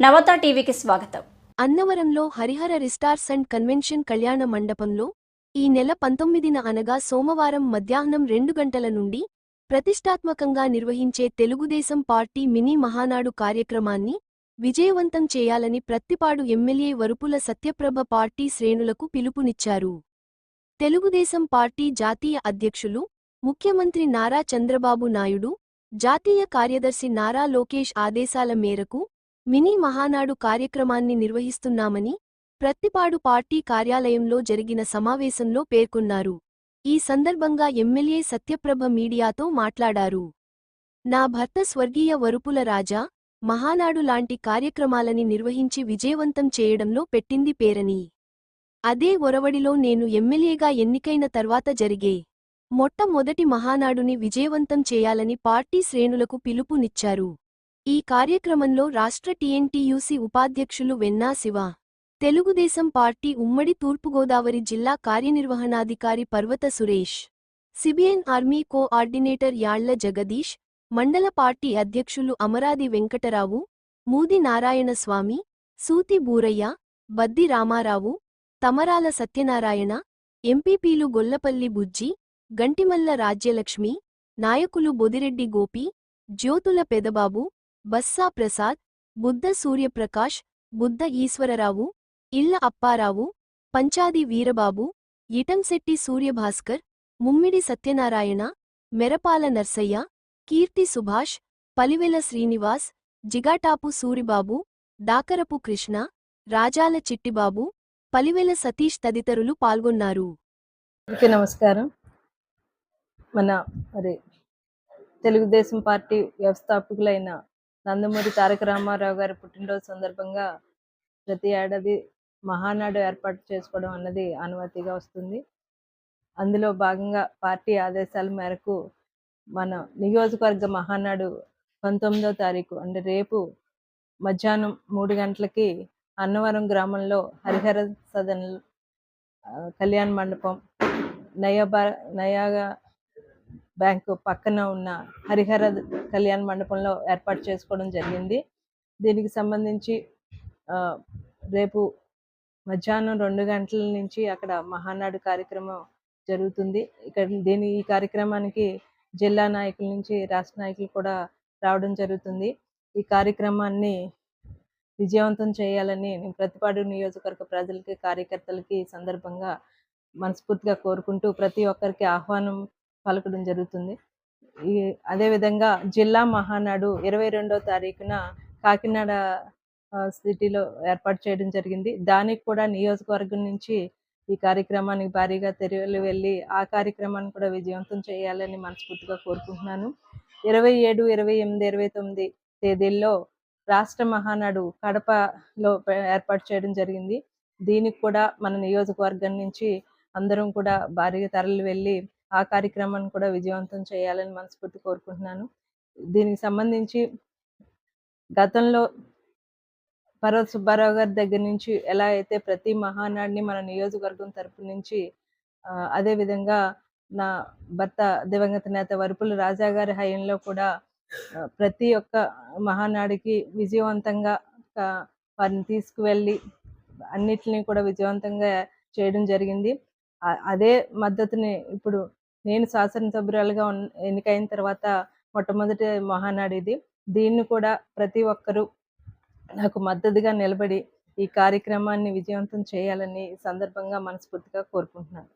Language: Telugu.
నవత టీవీకి స్వాగతం. అన్నవరంలో హరిహర రిస్టార్స్ అండ్ కన్వెన్షన్ కళ్యాణ మండపంలో ఈ నెల పంతొమ్మిదిన అనగా సోమవారం మధ్యాహ్నం రెండు గంటల నుండి ప్రతిష్టాత్మకంగా నిర్వహించే తెలుగుదేశం పార్టీ మినీ మహానాడు కార్యక్రమాన్ని విజయవంతం చేయాలని ప్రత్తిపాడు ఎమ్మెల్యే వరుపుల సత్యప్రభ పార్టీ శ్రేణులకు పిలుపునిచ్చారు. తెలుగుదేశం పార్టీ జాతీయ అధ్యక్షులు ముఖ్యమంత్రి నారా చంద్రబాబు నాయుడు జాతీయ కార్యదర్శి నారా లోకేష్ ఆదేశాల మేరకు మినీ మహానాడు కార్యక్రమాన్ని నిర్వహిస్తున్నామని ప్రత్తిపాడు పార్టీ కార్యాలయంలో జరిగిన సమావేశంలో పేర్కొన్నారు. ఈ సందర్భంగా ఎమ్మెల్యే సత్యప్రభ మీడియాతో మాట్లాడారు. నా భర్త స్వర్గీయ వరుపుల రాజా మహానాడు లాంటి కార్యక్రమాలని నిర్వహించి విజయవంతం చేయడంలో పెట్టింది పేరని. అదే ఒరవడిలో నేను ఎమ్మెల్యేగా ఎన్నికైన తర్వాత జరిగే మొట్టమొదటి మహానాడుని విజయవంతం చేయాలని పార్టీ శ్రేణులకు పిలుపునిచ్చారు. ఈ కార్యక్రమంలో రాష్ట్ర టీఎన్టీయూసీ ఉపాధ్యక్షులు వెన్నా శివ తెలుగుదేశం పార్టీ ఉమ్మడి తూర్పుగోదావరి జిల్లా కార్యనిర్వహణాధికారి Parvatha Suresh CBN army coordinator Yalla Jagadish మండల పార్టీ అధ్యక్షులు అమరాది వెంకటరావు మూది నారాయణస్వామి సూతి బూరయ్య బద్ది రామారావు తమరాల సత్యనారాయణ ఎంపీపీలు గొల్లపల్లి బుజ్జి గంటిమల్ల రాజ్యలక్ష్మి నాయకులు బొదిరెడ్డి గోపి జ్యోతుల పెదబాబు బస్సా ప్రసాద్ బుద్ధ సూర్యప్రకాష్ బుద్ధ ఈశ్వరరావు ఇళ్ళ అప్పారావు పంచాది వీరబాబు ఇటంశెట్టి సూర్యభాస్కర్ ముమ్మిడి సత్యనారాయణ మెరపాల నర్సయ్య కీర్తి సుభాష్ పలివెల శ్రీనివాస్ జిగాటాపు సూరిబాబు దాకరపు కృష్ణ రాజాల చిట్టిబాబు పలివెల సతీష్ తదితరులు పాల్గొన్నారు. నమస్కారం. మన మరి తెలుగుదేశం పార్టీ వ్యవస్థాపకులైన నందమూరి తారక రామారావు గారి పుట్టినరోజు సందర్భంగా ప్రతి ఏడాది మహానాడు ఏర్పాటు చేసుకోవడం అన్నది అనుమతిగా వస్తుంది. అందులో భాగంగా పార్టీ ఆదేశాల మేరకు మన నియోజకవర్గ మహానాడు పంతొమ్మిదో తారీఖు అంటే రేపు మధ్యాహ్నం మూడు గంటలకి అన్నవరం గ్రామంలో హరిహర సదన్ కళ్యాణ మండపం నయా నయాగా బ్యాంకు పక్కన ఉన్న హరిహర కళ్యాణ్ మండపంలో ఏర్పాటు చేసుకోవడం జరిగింది. దీనికి సంబంధించి రేపు మధ్యాహ్నం రెండు గంటల నుంచి అక్కడ మహానాడు కార్యక్రమం జరుగుతుంది. ఇక్కడ దీని ఈ కార్యక్రమానికి జిల్లా నాయకుల నుంచి రాష్ట్ర నాయకులు కూడా రావడం జరుగుతుంది. ఈ కార్యక్రమాన్ని విజయవంతం చేయాలని నేను ప్రతిపాడు నియోజకవర్గ ప్రజలకి కార్యకర్తలకి ఈ సందర్భంగా మనస్ఫూర్తిగా కోరుకుంటూ ప్రతి ఒక్కరికి ఆహ్వానం పలకడం జరుగుతుంది. అదేవిధంగా జిల్లా మహానాడు ఇరవై రెండో తారీఖున కాకినాడ సిటీలో ఏర్పాటు చేయడం జరిగింది. దానికి కూడా నియోజకవర్గం నుంచి ఈ కార్యక్రమానికి భారీగా తెరవలు వెళ్ళి ఆ కార్యక్రమాన్ని కూడా విజయవంతం చేయాలని మనస్ఫూర్తిగా కోరుకుంటున్నాను. ఇరవై ఏడు ఇరవై ఎనిమిది ఇరవై తొమ్మిది తేదీల్లో రాష్ట్ర మహానాడు కడపలో ఏర్పాటు చేయడం జరిగింది. దీనికి కూడా మన నియోజకవర్గం నుంచి అందరం కూడా భారీగా తరలి వెళ్ళి ఆ కార్యక్రమాన్ని కూడా విజయవంతం చేయాలని మనస్ఫూర్తి కోరుకుంటున్నాను. దీనికి సంబంధించి గతంలో పర్వత సుబ్బారావు గారి దగ్గర నుంచి ఎలా అయితే ప్రతి మహానాడిని మన నియోజకవర్గం తరపు నుంచి అదేవిధంగా అదే విధంగా నా భర్త దివంగత నేత వరుపుల రాజా గారి హయంలో కూడా ప్రతి ఒక్క మహానాడికి విజయవంతంగా వారిని తీసుకువెళ్ళి అన్నిటినీ కూడా విజయవంతంగా చేయడం జరిగింది. అదే మద్దతుని ఇప్పుడు నేను శాసనసభ్యురాలుగా ఎన్నికైన తర్వాత మొట్టమొదటి మహానాడు ఇది దీన్ని కూడా ప్రతి ఒక్కరూ నాకు మద్దతుగా నిలబడి ఈ కార్యక్రమాన్ని విజయవంతం చేయాలని ఈ సందర్భంగా మనస్ఫూర్తిగా కోరుకుంటున్నాను.